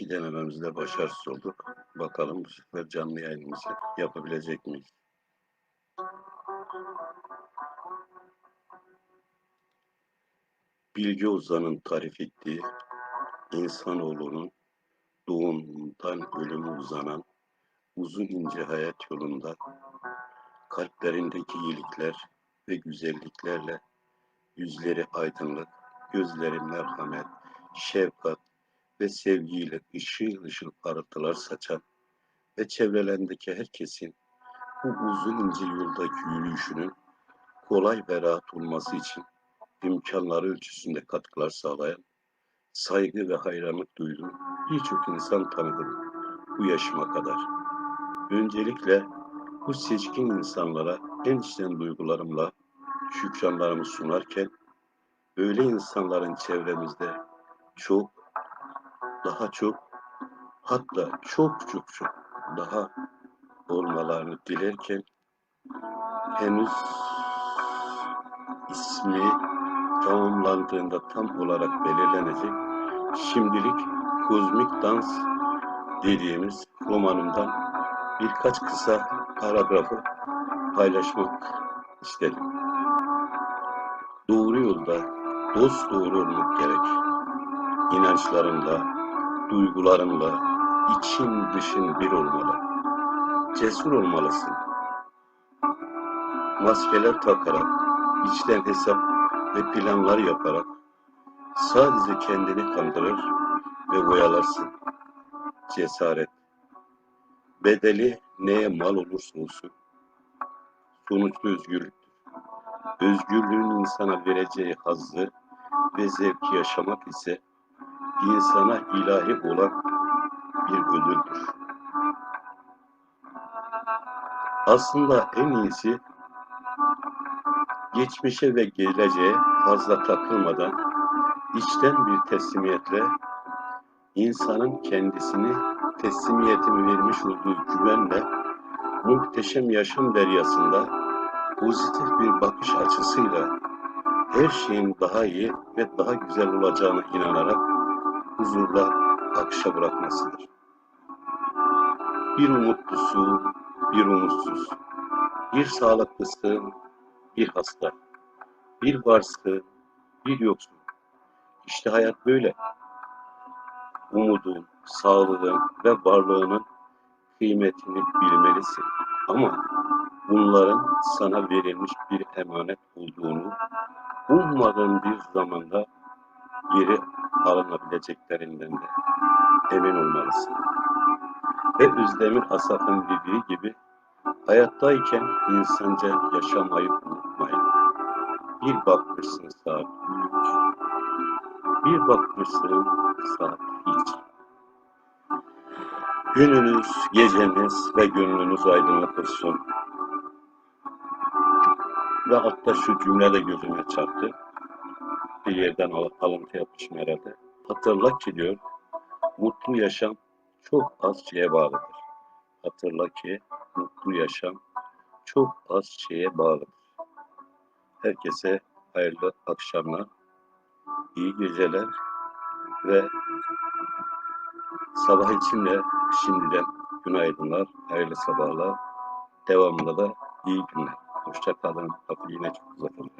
Denememizde başarısız olduk. Bakalım bu sefer canlı yayınımızı yapabilecek miyiz? Bilge Ozan'ın tarif ettiği insanoğlunun doğumundan ölüme uzanan uzun ince hayat yolunda kalplerindeki iyilikler ve güzelliklerle yüzleri aydınlık, gözleri merhamet, şefkat ve sevgiyle ışıl ışıl parıltılar saçan ve çevrelerindeki herkesin bu uzun ince yoldaki yürüyüşünün kolay ve rahat olması için imkanları ölçüsünde katkılar sağlayan, saygı ve hayranlık duyduğum birçok insan tanıdım bu yaşıma kadar. Öncelikle bu seçkin insanlara en içten duygularımla şükranlarımı sunarken öyle insanların çevremizde çok, daha çok, hatta çok çok çok daha olmalarını dilerken henüz ismi tamamlandığında tam olarak belirlenecek şimdilik kozmik dans dediğimiz romanımdan birkaç kısa paragrafı paylaşmak istedim. Doğru yolda dost doğru olmak gerek. İnançlarınla, duygularınla için dışın bir olmalı. Cesur olmalısın. Maskeler takarak, içten hesap ve planlar yaparak sadece kendini kandırır ve oyalarsın. Cesaret. Bedeli neye mal olursa olsun. Sonuçta özgürlüktür. Özgürlüğün insana vereceği hazzı ve zevki yaşamak ise insana ilahi olan bir ödüldür. Aslında en iyisi geçmişe ve geleceğe fazla takılmadan içten bir teslimiyetle insanın kendisini teslimiyetini vermiş olduğu güvenle muhteşem yaşam deryasında pozitif bir bakış açısıyla her şeyin daha iyi ve daha güzel olacağına inanarak huzurla akışa bırakmasıdır. Bir umutlusu, bir umutsuz, bir sağlıklısı, bir hasta, bir varsın, bir yoksun. İşte hayat böyle. Umudun, sağlığın ve varlığının kıymetini bilmelisin. Ama bunların sana verilmiş bir emanet olduğunu ummadığın bir zamanda geri alınabileceklerinden de emin olmalısın. Ve Özdemir Asaf'ın dediği gibi hayattayken insanca yaşamayı unutmayın. Bir bakmışsın saat üç, bir bakmışsın saat hiç. Gününüz, geceniz ve gönlünüz aydınlık. Ve altta şu cümle de gözüme çarptı. Bir yerden al- alıntı yapmışım herhalde. Hatırla ki diyor, mutlu yaşam çok az şeye bağlıdır. Hatırla ki mutlu yaşam çok az şeye bağlıdır. Herkese hayırlı akşamlar, iyi geceler ve sabah için de şimdiden günaydınlar, hayırlı sabahlar, devamında da iyi günler. Hoşça kalın, kapı yine çok uzatılır.